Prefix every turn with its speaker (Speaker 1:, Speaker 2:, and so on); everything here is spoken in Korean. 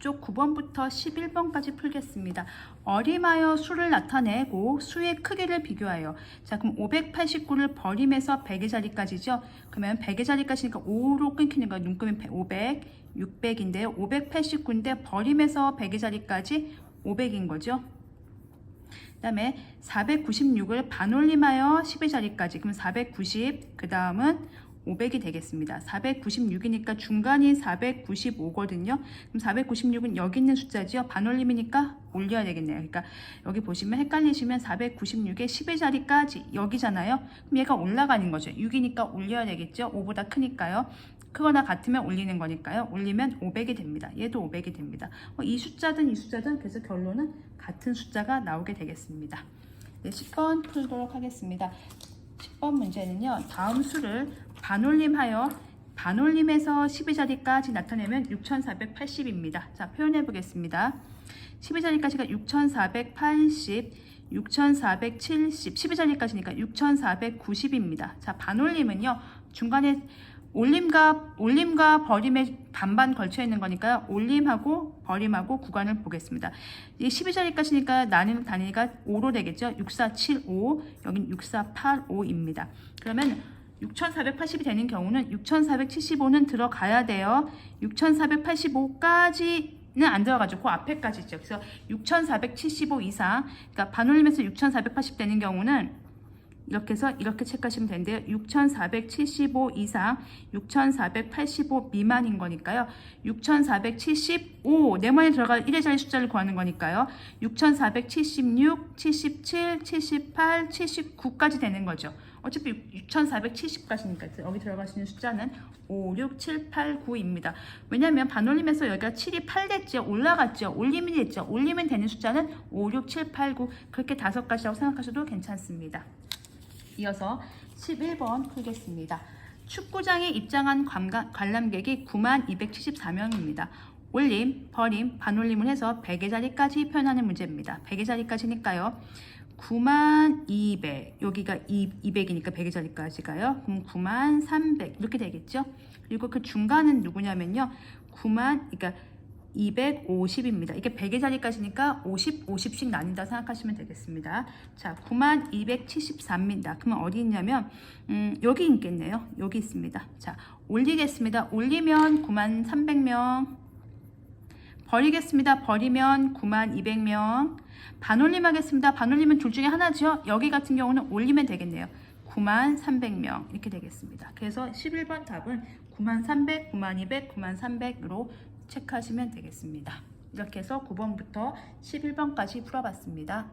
Speaker 1: 이쪽 9번부터 11번까지 풀겠습니다. 어림하여 수를 나타내고 수의 크기를 비교하여 자 그럼 589를 버림해서 100의 자리까지죠. 그러면 100의 자리까지니까 5로 끊기는 거 눈금이 500, 600인데요. 589인데 버림해서 100의 자리까지 500인 거죠. 그 다음에 496을 반올림하여 10의 자리까지 그럼 490, 그 다음은 500이 되겠습니다. 496이니까 중간이 495거든요. 그럼 496은 여기 있는 숫자지요. 반올림이니까 올려야 되겠네요. 그러니까 여기 보시면 헷갈리시면 496의 10의 자리까지 여기잖아요. 그럼 얘가 올라가는 거죠. 6이니까 올려야 되겠죠. 5보다 크니까요. 크거나 같으면 올리는 거니까요. 올리면 500이 됩니다. 얘도 500이 됩니다. 어, 이 숫자든 이 숫자든 그래서 결론은 같은 숫자가 나오게 되겠습니다. 네, 10번 풀도록 하겠습니다. 10번 문제는요. 다음 수를 반올림하여 반올림에서 10의 자리까지 나타내면 6480입니다. 자, 표현해 보겠습니다. 10의 자리까지가 6480, 6470, 10의 자리까지니까 6490입니다. 자, 반올림은요. 중간에 올림과 올림과 버림에 반반 걸쳐 있는 거니까요. 올림하고 버림하고 구간을 보겠습니다. 이 12자리까지니까 나는 단위가 5로 되겠죠. 6475, 여긴 6485입니다. 그러면 6480이 되는 경우는 6475는 들어가야 돼요. 6485까지는 안 들어가죠. 그 앞에까지 있죠. 그래서 6475 이상, 그러니까 반올림에서 6480 되는 경우는 이렇게 해서 이렇게 체크하시면 되는데요. 6475 이상, 6485 미만인 거니까요. 6475, 네모에 들어갈 1의 자리 숫자를 구하는 거니까요. 6476, 77, 78, 79까지 되는 거죠. 어차피 6470까지니까 여기 들어가시는 숫자는 5, 6, 7, 8, 9입니다. 왜냐하면 반올림에서 여기가 7이 8 됐죠. 올라갔죠. 올림이 됐죠. 올리면 되는 숫자는 5, 6, 7, 8, 9 그렇게 다섯 가지라고 생각하셔도 괜찮습니다. 이어서 11번 풀겠습니다. 축구장에 입장한 관가, 관람객이 9만 274명입니다. 올림, 버림, 반올림을 해서 100의 자리까지 표현하는 문제입니다. 100의 자리까지니까요. 9만 200, 여기가 200이니까 100의 자리까지 가요. 그럼 9만 300 이렇게 되겠죠. 그리고 그 중간은 누구냐면요. 9만, 그러니까 250입니다. 이게 100의 자리까지니까 50, 50씩 나뉜다 생각하시면 되겠습니다. 자, 9만 274입니다. 그러면 어디 있냐면 음, 여기 있겠네요. 여기 있습니다. 자, 올리겠습니다. 올리면 9만 300명 버리겠습니다. 버리면 9만 200명 반올림 하겠습니다. 반올림은 둘 중에 하나죠. 여기 같은 경우는 올리면 되겠네요. 9만 300명 이렇게 되겠습니다. 그래서 11번 답은 9만 300, 9만 200, 9만 300으로 체크하시면 되겠습니다. 이렇게 해서 9번부터 11번까지 풀어봤습니다.